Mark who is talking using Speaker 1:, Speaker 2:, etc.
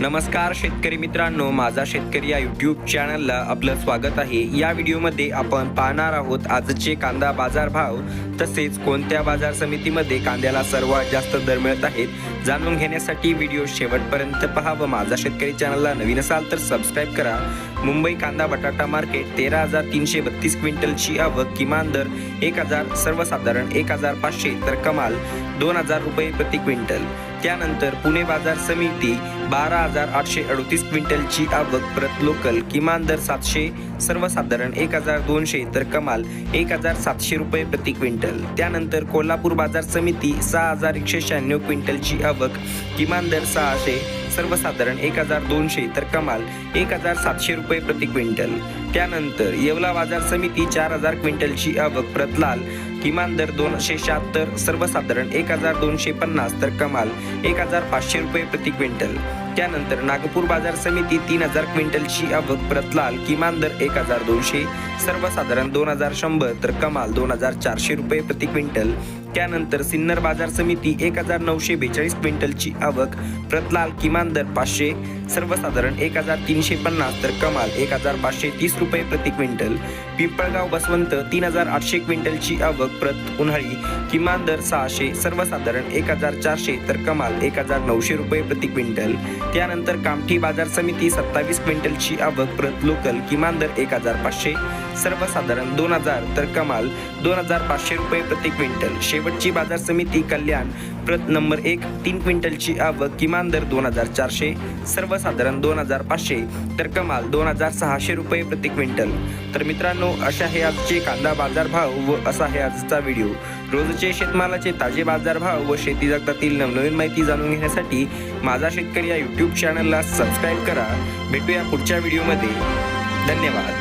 Speaker 1: नमस्कार शेतकरी मित्रांनो माझा शेतकरी या यूट्यूब चॅनलला आपलं स्वागत आहे. या व्हिडिओमध्ये आपण पाहणार आहोत आजचे कांदा बाजार भाव तसेच कोणत्या बाजार समितीमध्ये कांद्याला सर्वात जास्त दर मिळत आहेत जाणून घेण्यासाठी व्हिडिओ शेवटपर्यंत पहा व माझा शेतकरी चॅनलला नवीन असाल तर सबस्क्राईब करा. मुंबई कांदा बटाटा मार्केट तेरा हजार तीनशे बत्तीस क्विंटलची आवक किमान दर एक हजार सर्वसाधारण एक हजार पाचशे तर कमाल दोन हजार रुपये प्रति क्विंटल. त्यानंतर पुणे बाजार समिती बारा हजार आठशे अडतीस क्विंटलची आवक प्रत लोकल किमान दर सातशे सर्वसाधारण एक हजार दोनशे तर कमाल एक हजार सातशे रुपये प्रति क्विंटल. त्यानंतर कोल्हापूर बाजार समिती सहा हजार एकशे शहाण्णव क्विंटलची आवक किमान दर सहाशे सर्वसाधारण एक हजार दोनशे तर कमाल एक हजार सातशे रुपये प्रति क्विंटल. त्यानंतर येवला बाजार समिती चार हजार क्विंटलची आवक प्रतलाल किमान दर दोनशे शहात्तर सर्वसाधारण एक हजार दोनशे पन्नास तर कमाल एक हजार पाचशे रुपये प्रति क्विंटल. त्यानंतर नागपूर बाजार समिती तीन हजार क्विंटलची आवक प्रतलाल किमान दर एक हजार दोनशे सर्वसाधारण दोन हजार शंभर तर कमाल दोन हजार चारशे रुपये प्रति क्विंटल. त्यानंतर सिन्नर बाजार समिती एक हजार नऊशे बेचाळीस क्विंटलची आवक प्रतलाल किमान दर पाचशे सर्वसाधारण एक हजार तीनशे पन्नास तर कमाल एक हजार पाचशे तीस रुपये प्रति क्विंटल. पिंपळगाव बसवंत तीन हजार आठशे क्विंटलची आवक प्रत उन्हाळी. किमान दर सहाशे सर्वसाधारण एक हजार चारशे तर कमाल एक हजार नऊशे रुपये प्रति क्विंटल. त्यानंतर कामठी बाजार समिती सत्तावीस क्विंटलची आवक प्रत लोकल किमान दर एक हजार पाचशे सर्वसाधारण दोन हजार तर कमाल दोन हजार पाचशे रुपये प्रति क्विंटल. शेवटची बाजार समिती कल्याण प्रत नंबर एक तीन क्विंटलची आवक किमान दर दोन हजार चारशे सर्व सर्वसाधारण दोन हजार पाचशे तर कमाल दोन हजार सहाशे रुपये प्रति क्विंटल. तर मित्रांनो अशा हे आजचे कांदा बाजार भाव व असा आहे आजचा व्हिडिओ. रोजचे शेतमालाचे ताजे बाजारभाव व शेती जगतातील नवनवीन माहिती जाणून घेण्यासाठी माझा शेतकरी या यूट्यूब चॅनलला सबस्क्राईब करा. भेटूया पुढच्या व्हिडिओमध्ये. धन्यवाद.